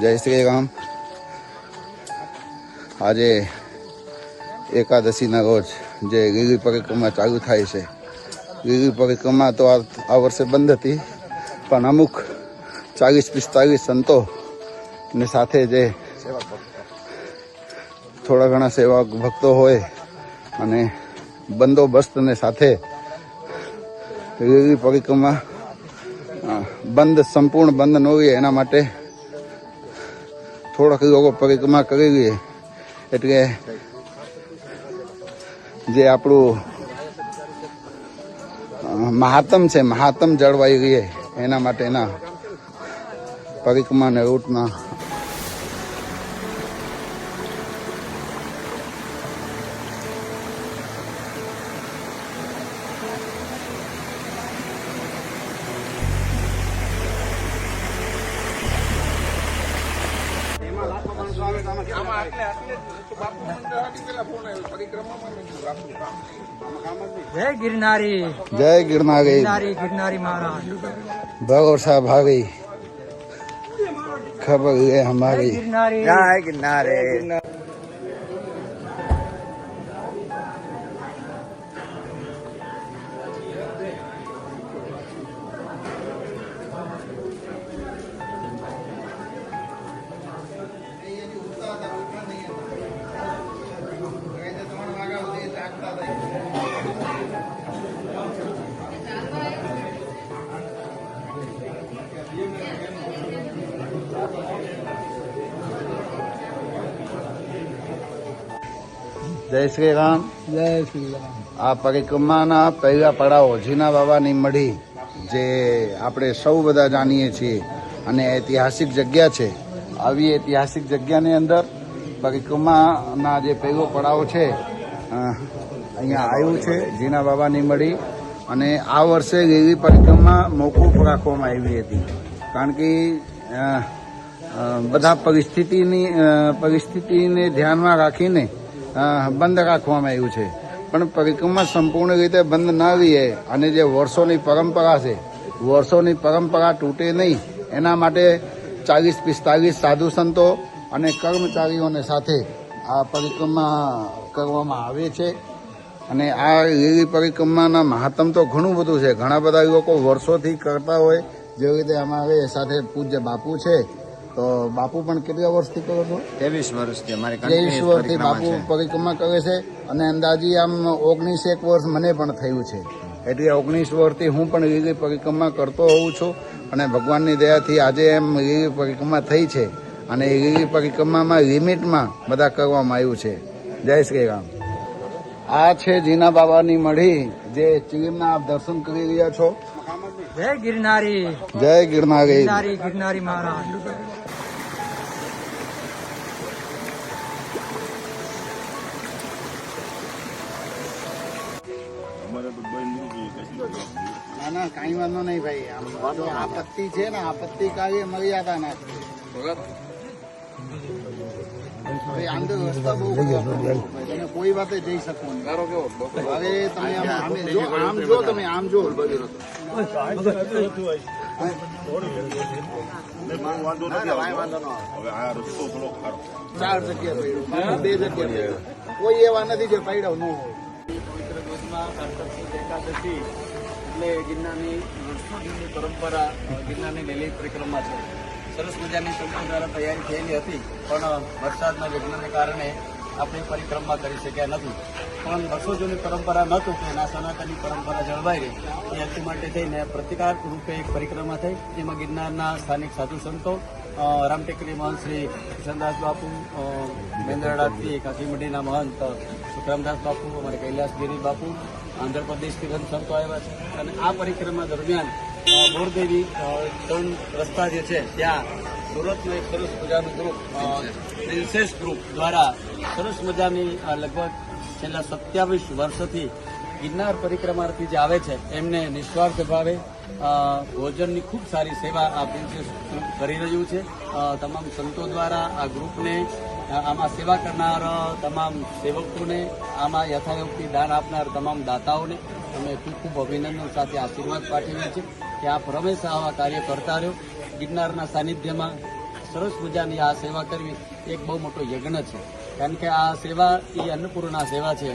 જય શ્રી રામ. આજે એકાદશીના રોજ જે ગીરી પરિક્રમા ચાલુ થાય છે. ગીરી પરિક્રમા તો આ વર્ષે બંધ હતી પણ અમુક ચાલીસ પિસ્તાલીસ સંતો ને સાથે જે થોડા ઘણા સેવા ભક્તો હોય અને બંદોબસ્તને સાથે ગીરી પરિક્રમા બંધ, સંપૂર્ણ બંધ ન હોય એના માટે થોડાક લોકો પરિક્રમા કરી લઈએ. એટલે જે આપણું મહાત્મ છે, મહાત્મ જળવાઈ રહીએ એના માટેના પરિક્રમાના રૂટમાં જય ગિરનારી. જય ગિરનારી. ગિરનારી ગિરનારી મહારાજ. ભરોસા ભાવી ખબર એ હમારી ગિરનારી. જય ગિરનારે. જય શ્રી રામ જય શ્રી રામ આ પરિક્રમાના પહેલા પડાવો જીના બાબાની મઢી જે આપણે સૌ બધા જાણીએ છીએ અને ઐતિહાસિક જગ્યા છે. આવી ઐતિહાસિક જગ્યાની અંદર પરિક્રમાના જે પહેલો પડાવ છે અહીંયા આવ્યું છે જીના બાબાની મઢી. અને આ વર્ષે એવી પરિક્રમા મોકૂફ રાખવામાં આવી હતી. કારણ કે બધા પરિસ્થિતિની પરિસ્થિતિને ધ્યાનમાં રાખીને બંધ રાખવામાં આવ્યું છે. પણ પરિક્રમા સંપૂર્ણ રીતે બંધ ના રહીએ. અને જે વર્ષોની પરંપરા છે, વર્ષોની પરંપરા તૂટે નહીં. એના માટે ચાલીસ પિસ્તાલીસ સાધુ સંતો અને કર્મચારીઓને સાથે આ પરિક્રમા કરવામાં આવે છે. અને આ લીલી પરિક્રમાના મહાત્મ તો ઘણું બધું છે. ઘણા બધા લોકો વર્ષોથી કરતા હોય, જેવી રીતે અમારે સાથે પૂજ્ય બાપુ છે. તો બાપુ પણ કેટલા વર્ષથી કરો છો? ત્રેવીસ વર્ષથી અમારી ત્રેવીસ વર્ષથી બાપુ પરિક્રમા કરે છે અને અંદાજી આમ ઓગણીસ એક વર્ષ મને પણ થયું છે. એટલે ઓગણીસ વર્ષથી હું પણ લીલી પરિક્રમા કરતો હોઉં છું અને ભગવાનની દયાથી આજે એમ લીલી પરિક્રમા થઈ છે અને એ લીલી પરિક્રમામાં લિમિટમાં બધા કરવામાં આવ્યું છે. જય શ્રી રામ. આ છે જીના બાબાની મઢી જે ચીમના આપ દર્શન કરી રહ્યા છો. જય ગિરનારી. જય ગિરનારી. ગિરનારી ગિરનારી મહારાજ. કાંઈ વાંધો નહીં ભાઈ. જો આપત્તિ છે ને, આપત્તિ કાર્ય મર્યાદા ના તમે કોઈ વાતે જઈ શકો હવે આમ જો તમે, આમ જો. ચાર જગ્યા બે જગ્યા કોઈ એવા નથી જે પડ્યો ન પવિત્ર દિવસમાં એકાદશી એટલે ગિરનારની વર્ષો પરંપરા ગિરનારની લીલી પરિક્રમા છે. સરસ મજાની સંતો દ્વારા તૈયારી થયેલી હતી પણ વરસાદના વિઘ્નને કારણે આપણે પરિક્રમા કરી શક્યા નથી. પણ વર્ષો જૂની પરંપરા ન તૂટે એના સનાતનની પરંપરા જળવાઈ રહી એ હેતુ માટે થઈને પ્રતિકાર રૂપે એક પરિક્રમા થઈ. જેમાં ગિરનારના સ્થાનિક સાધુ સંતો રામટેકરી મહંત શ્રી કિશનદાસ બાપુ અ, મેંદરડાથી કાકીમઢીના મહંત સુખરામદાસ બાપુ અમારે કૈલાસગીરી બાપુ આંધ્રપ્રદેશથી પણ સંતો આવ્યા છે. અને આ પરિક્રમા દરમિયાન બોરદેવી ત્રણ રસ્તા જે છે, ત્યાં સુરતનું એક સરસ મજાનું ગ્રુપ પ્રિન્સેસ ગ્રુપ દ્વારા સરસ મજાની લગભગ છેલ્લા સત્યાવીસ વર્ષથી ગિરનાર પરિક્રમાથી જે આવે છે, એમને નિસ્વાર્થ ભાવે ભોજનની ખૂબ સારી સેવા આ પ્રિન્સેસ ગ્રુપ કરી રહ્યું છે. તમામ સંતો દ્વારા આ ગ્રુપને આમાં સેવા કરનાર, તમામ સેવકોને આમાં યથાયોગથી દાન આપનાર તમામ દાતાઓને અમે ખૂબ ખૂબ અભિનંદન સાથે આશીર્વાદ પાઠવીએ છીએ કે આપ રમેશ આવા કાર્ય કરતા રહ્યો. ગિરનારના સાનિધ્યમાં સરસ મજાની આ સેવા કરવી એક બહુ મોટો યજ્ઞ છે. કારણ કે આ સેવા એ અન્નપૂર્ણા સેવા છે.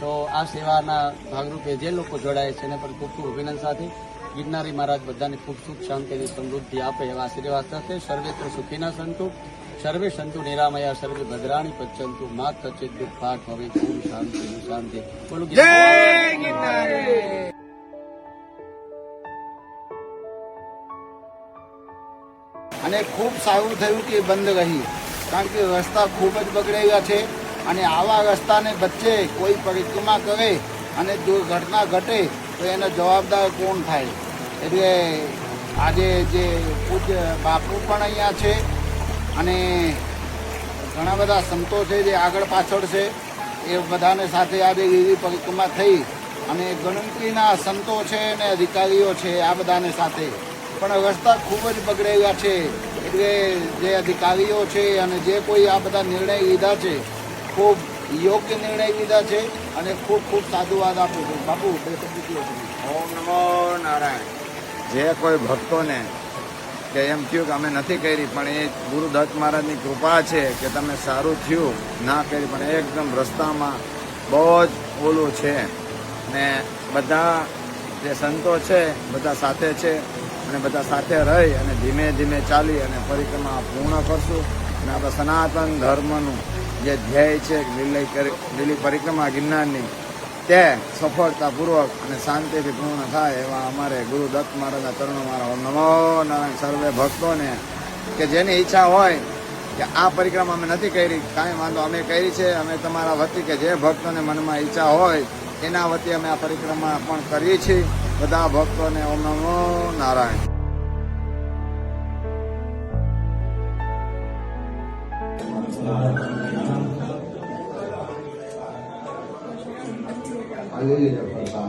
તો આ સેવાના ભાગરૂપે જે લોકો જોડાય છે એને પણ ખૂબ ખૂબ અભિનંદન સાથે ગિરનારી મહારાજ બધાને ખૂબ સુખ શાંતિની સમૃદ્ધિ આપે એવા આશીર્વાદ સાથે સર્વેત્ર સુખીના સંતુ સર્વે સંતુ નિરામયા સર્વે ભદ્રાણી પચ્યંતુ માત કચિત દુઃખ પાઠ હવે ઓમ શાંતિ શાંતિ. બોલું અને ખૂબ સારું થયું કે બંધ રહી. કારણ કે રસ્તા ખૂબ જ બગડેલા છે અને આવા રસ્તાને વચ્ચે કોઈ પરિક્રમા કરે અને દુર્ઘટના ઘટે તો એનો જવાબદાર કોણ થાય? એટલે આજે જે પૂજ્ય બાપુ પણ અહીંયા છે અને ઘણા બધા સંતો છે જે આગળ પાછળ છે, એ બધાને સાથે આજે વિધિ પરિક્રમા થઈ અને ગણતરીના સંતો છે અને અધિકારીઓ છે આ બધાને સાથે. પણ રસ્તા ખૂબ જ બગડેલા છે, એટલે જે અધિકારીઓ છે અને જે કોઈ આ બધા નિર્ણય લીધા છે, ખૂબ યોગ્ય નિર્ણય લીધા છે અને ખૂબ ખૂબ સાધુવાદ આપું છું. બાપુ, બે ઓમ નમો નારાયણ. જે કોઈ ભક્તોને કે એમ થયું કે અમે નથી કરી, પણ એ ગુરુદત્ત મહારાજની કૃપા છે કે તમે સારું થયું, ના કરી, પણ એકદમ રસ્તામાં બહુ જ ઓલું છે. ને બધા જે સંતો છે, બધા સાથે છે, અને બધા સાથે રહી અને ધીમે ધીમે ચાલી અને પરિક્રમા પૂર્ણ કરશું. અને આપણા સનાતન ધર્મનું જે ધ્યેય છે, લીલી કરી- લીલી પરિક્રમા ગિરનારની તે સફળતાપૂર્વક અને શાંતિથી પૂર્ણ થાય એવા અમારે ગુરુ દત્ત મહારાજના ચરણો મારા નમો નારાયણ સર્વે ભક્તોને કે જેની ઈચ્છા હોય કે આ પરિક્રમા અમે નથી કરી, કાંઈ વાંધો અમે કરી છે, અમે તમારા વતી કે જે ભક્તોને મનમાં ઈચ્છા હોય એના વતી અમે આ પરિક્રમા પણ કરીએ છીએ. બધા ભક્તોને ઓમ નમો Narayan. Ángeles y de Papá,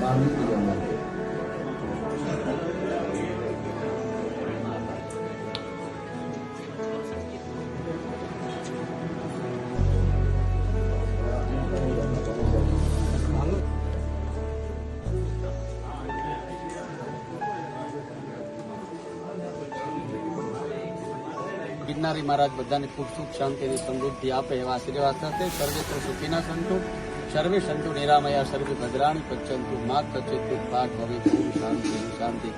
y. ગિરનારી મહારાજ બધાને ખૂબ સુખ અને સમૃદ્ધિ આપે એવા આશીર્વાદ સાથે સર્વેત્ર સુખીના સંતો, સર્વે સંતો નિરામયા, સર્વે ભદ્રાણી પચ્યંતુ મા કચિત પાઠ હવે શાંતિ શાંતિ.